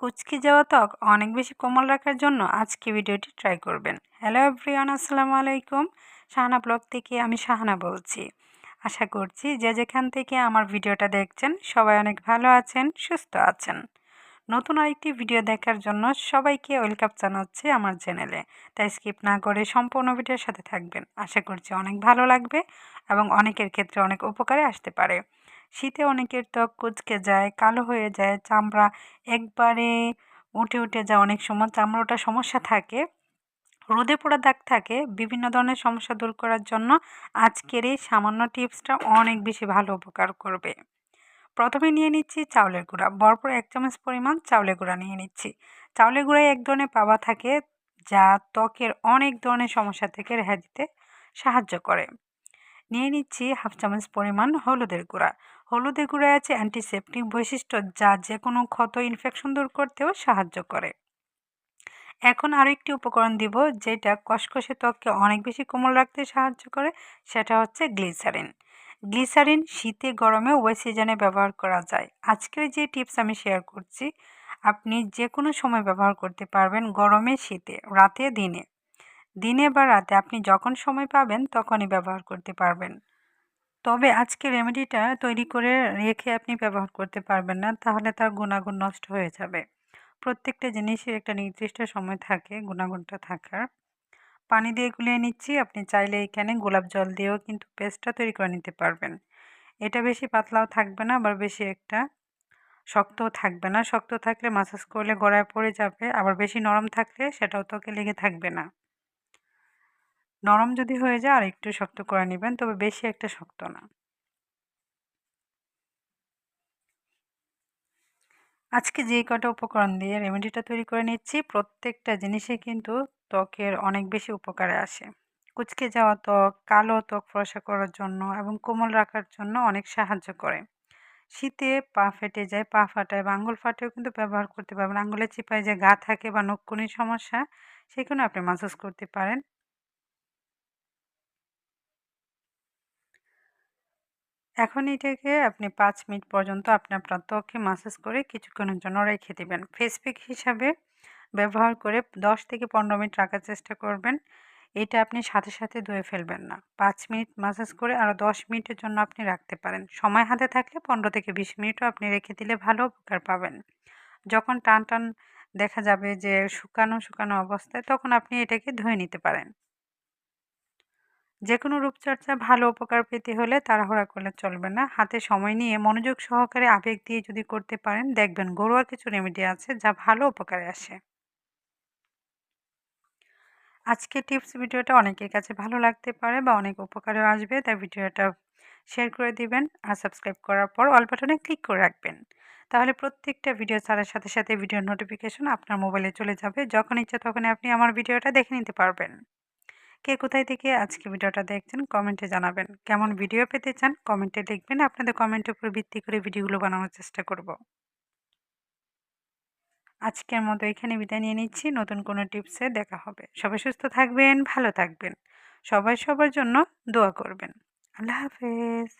কুচকে যাওয়া ত্বক অনেক বেশি কোমল রাখার জন্য আজকে ভিডিওটি ট্রাই করবেন। হ্যালো এভরিওয়ান আসসালামু আলাইকুম। শাহানা ব্লগ থেকে আমি শাহানা বলছি। আশা করছি যে যেখান থেকে আমার ভিডিওটা দেখছেন সবাই অনেক ভালো আছেন, সুস্থ আছেন। নতুন আরেকটি ভিডিও দেখার জন্য সবাইকে ওয়েলকাম জানাচ্ছি আমার চ্যানেলে। তাই স্কিপ না করে সম্পূর্ণ ভিডিওর সাথে থাকবেন। আশা করছি অনেক ভালো লাগবে এবং অনেকের ক্ষেত্রে অনেক উপকারে আসতে পারে। শীতে অনেকের ত্বক কুচকে যায়, কালো হয়ে যায়, চামড়া একবারে উঠে উঠে যায় অনেক সময়। চামড়াটা সমস্যা থাকে, রোদে পোড়া দাগ থাকে। বিভিন্ন ধরনের সমস্যা দূর করার জন্য আজকের এই সামান্য টিপসটা অনেক বেশি ভালো উপকার করবে। প্রথমে নিয়ে নিচ্ছি চাউলের গুঁড়া। বরপর এক চামচ পরিমাণ চাউলের গুঁড়া নিয়ে নিচ্ছি। চাউলের গুঁড়ায় এক ধরনের পাওয়া থাকে যা ত্বকের অনেক ধরনের সমস্যা থেকে রেহাই দিতে সাহায্য করে। নিয়ে নিচ্ছি হাফ চামচ পরিমাণ হলুদের গুঁড়া। হলুদের গুঁড়ায় আছে অ্যান্টিসেপটিক বৈশিষ্ট্য যা যে কোনো ক্ষত ইনফেকশন দূর করতেও সাহায্য করে। এখন আরও একটি উপকরণ দিব যেটা কষকষে ত্বককে অনেক বেশি কোমল রাখতে সাহায্য করে, সেটা হচ্ছে গ্লিসারিন। গ্লিসারিন শীতে, গরমে ওয়ে সিজনে ব্যবহার করা যায়। আজকের যে টিপস আমি শেয়ার করছি, আপনি যে কোনো সময় ব্যবহার করতে পারবেন গরমে, শীতে, রাতে, দিনে। দিনে বা রাতে আপনি যখন সময় পাবেন তখনই ব্যবহার করতে পারবেন। তবে আজকে রেমেডিটা তৈরি করে রেখে আপনি ব্যবহার করতে পারবেন না, তাহলে তার গুণাগুণ নষ্ট হয়ে যাবে। প্রত্যেকটা জিনিসের একটা নির্দিষ্ট সময় থাকে, গুণাগুণটা থাকার। পানি দিয়ে গুলিয়ে নিচ্ছি, আপনি চাইলে এখানে গোলাপ জল দিয়েও কিন্তু পেস্টটা তৈরি করে নিতে পারবেন। এটা বেশি পাতলাও থাকবে না, আবার বেশি একটা শক্তও থাকবে না। শক্ত থাকলে মাসাজ করলে গড়ায় পড়ে যাবে, আবার বেশি নরম থাকলে সেটাও তোকে লেগে থাকবে না। নরম যদি হয়ে যায় আর একটু শক্ত করে নেবেন, তবে বেশি একটা শক্ত না। আজকে যে কটা উপকরণ দিয়ে রেমেডিটা তৈরি করে নিচ্ছি, প্রত্যেকটা জিনিসে কিন্তু ত্বকের অনেক বেশি উপকারে আসে। কুচকে যাওয়া ত্বক, কালো ত্বক ফরসা করার জন্য এবং কোমল রাখার জন্য অনেক সাহায্য করে। শীতে পা ফেটে যায়, পা ফাটায় বা আঙ্গুল ফাটেও কিন্তু ব্যবহার করতে পারবেন। আঙ্গুলের চিপায় যে গা থাকে বা নকুনির সমস্যা সেখানে আপনি মাসাজ করতে পারেন। এখন এটাকে আপনি পাঁচ মিনিট পর্যন্ত আপনি আপনার ত্বকে মাসাজ করে কিছুক্ষণের জন্য রেখে দেবেন। ফেস প্যাক হিসাবে ব্যবহার করে দশ থেকে পনেরো মিনিট রাখার চেষ্টা করবেন। এটা আপনি সাথে সাথে ধুয়ে ফেলবেন না। পাঁচ মিনিট মাসাজ করে আরও দশ মিনিটের জন্য আপনি রাখতে পারেন। সময় হাতে থাকলে পনেরো থেকে বিশ মিনিটও আপনি রেখে দিলে ভালো উপকার পাবেন। যখন টান টান দেখা যাবে যে শুকানো শুকানো অবস্থায়, তখন আপনি এটাকে ধুয়ে নিতে পারেন। যে কোনো রূপচর্চা ভালো উপকার পেতে হলে তাড়াহুড়া করলে চলবে না। হাতে সময় নিয়ে মনোযোগ সহকারে আবেগ দিয়ে যদি করতে পারেন, দেখবেন ঘরোয়া কিছু রেমেডি আছে যা ভালো উপকারে আসে। আজকে টিপস ভিডিওটা অনেকের কাছে ভালো লাগতে পারে বা অনেক উপকারেও আসবে, তাই ভিডিওটা শেয়ার করে দিবেন আর সাবস্ক্রাইব করার পর অল বাটনে ক্লিক করে রাখবেন। তাহলে প্রত্যেকটা ভিডিও ছাড়ার সাথে সাথে ভিডিওর নোটিফিকেশন আপনার মোবাইলে চলে যাবে। যখন ইচ্ছা তখন আপনি আমার ভিডিওটা দেখে নিতে পারবেন। কে কোথায় থেকে আজকে ভিডিওটা দেখছেন কমেন্টে জানাবেন। কেমন ভিডিও পেতে চান কমেন্টে লিখবেন আপনাদের কমেন্টের উপর ভিত্তি করে ভিডিওগুলো বানানোর চেষ্টা করব। আজকের মতো এখানে বিদায় নিয়ে নিচ্ছি। নতুন কোনো টিপসে দেখা হবে। সবাই সুস্থ থাকবেন, ভালো থাকবেন। সবাই সবার জন্য দোয়া করবেন। আল্লাহ হাফেজ।